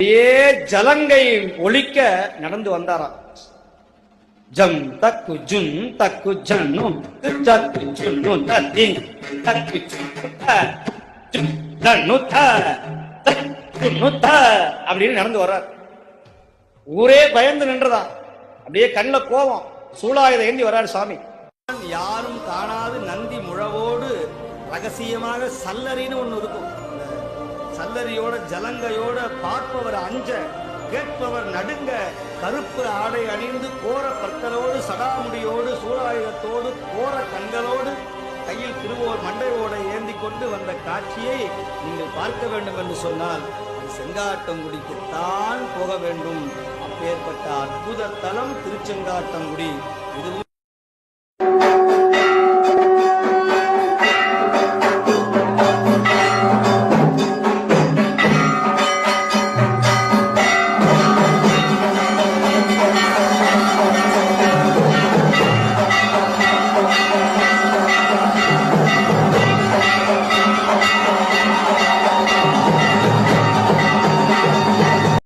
அப்படியே ஜலங்கை ஒழிக்க நடந்து வந்தாராம். ஜம் தக்கு ஜும் தக்கு ஜன்னு தக்கு ஜுன்னு தத்தி தக்கு ஜுன்னு த, தன்னு த, த அப்படின்னு நடந்து வர்றார். ஊரே பயந்து நின்றதா அப்படியே கண்ணுல கோபம். சூளாயுத ஏந்தி வர்றார் சாமி. யாரும் காணாது நந்தி முழவோடு ரகசியமாக சல்லரின்னு ஒன்று இருக்கும். சல்லரியோட ஜலங்கையோட பார்ப்பவர் அஞ்ச கேட்பவர் நடுங்க கருப்பு ஆடை அணிந்து கோர பற்களோடு சடாமுடியோடு சூழாயுதத்தோடு கோர கண்களோடு கையில் திருவோர் மண்டையோட ஏந்தி கொண்டு வந்த காட்சியை நீங்கள் பார்க்க வேண்டும் என்று சொன்னால் செங்காட்டங்குடிக்குத்தான் போக வேண்டும். அப்பேற்பட்ட அற்புத தலம் திருச்செங்காட்டங்குடி. இதுவும்